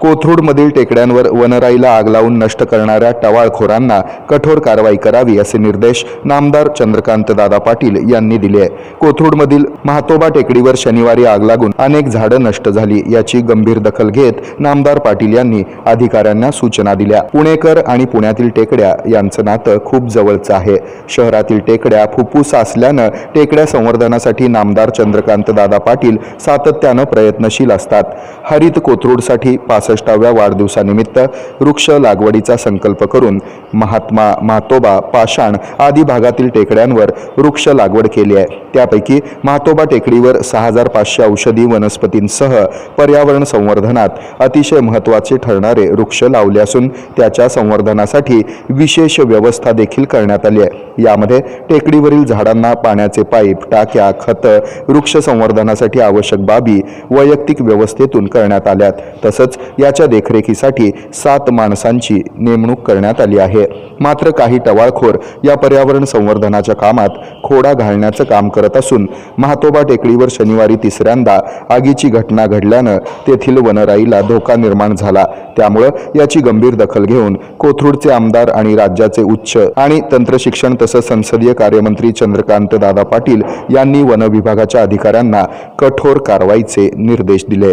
कोथरूडमधील टेकड्यांवर वनराईला आग लावून नष्ट करणाऱ्या टवाळखोरांना कठोर कारवाई करावी असे निर्देश नामदार चंद्रकांत दादा पाटील यांनी दिले आहे. कोथरूडमधील महातोबा टेकडीवर शनिवारी आग लागून अनेक झाडं नष्ट झाली याची गंभीर दखल घेत नामदार पाटील यांनी अधिकाऱ्यांना सूचना दिल्या. पुणेकर आणि पुण्यातील टेकड्या यांचं नातं खूप जवळचं आहे. शहरातील टेकड्या फुफ्फुस असल्यानं टेकड्या संवर्धनासाठी नामदार चंद्रकांत दादा पाटील सातत्यानं प्रयत्नशील असतात. हरित कोथरूडसाठी पासष्टाव्या वाढदिवसानिमित्त वृक्ष लागवडीचा संकल्प करून महात्मा मातोबा पाषाण आदी भागातील टेकड्यांवर वृक्ष लागवड केली आहे. त्यापैकी मातोबा टेकडीवर सहा हजार पाचशे औषधी वनस्पतींसह पर्यावरण संवर्धनात अतिशय महत्त्वाचे ठरणारे वृक्ष लावले असून त्याच्या संवर्धनासाठी विशेष व्यवस्था देखील करण्यात आली आहे. यामध्ये टेकडीवरील झाडांना पाण्याचे पाईप टाक्या खतं वृक्ष संवर्धनासाठी आवश्यक बाबी वैयक्तिक व्यवस्थेतून करण्यात आल्यात. तसंच याच्या देखरेखीसाठी सात माणसांची नेमणूक करण्यात आली आहे. मात्र काही टवाळखोर या पर्यावरण संवर्धनाच्या कामात खोडा घालण्याचं काम करत असून महातोबा टेकडीवर शनिवारी तिसऱ्यांदा आगीची घटना घडल्यानं तेथील वनराईला धोका निर्माण झाला. त्यामुळं याची गंभीर दखल घेऊन कोथरूडचे आमदार आणि राज्याचे उच्च आणि तंत्रशिक्षण तसंच संसदीय कार्यमंत्री चंद्रकांत दादा पाटील यांनी वन विभागाच्या अधिकाऱ्यांना कठोर कारवाईचे निर्देश दिले.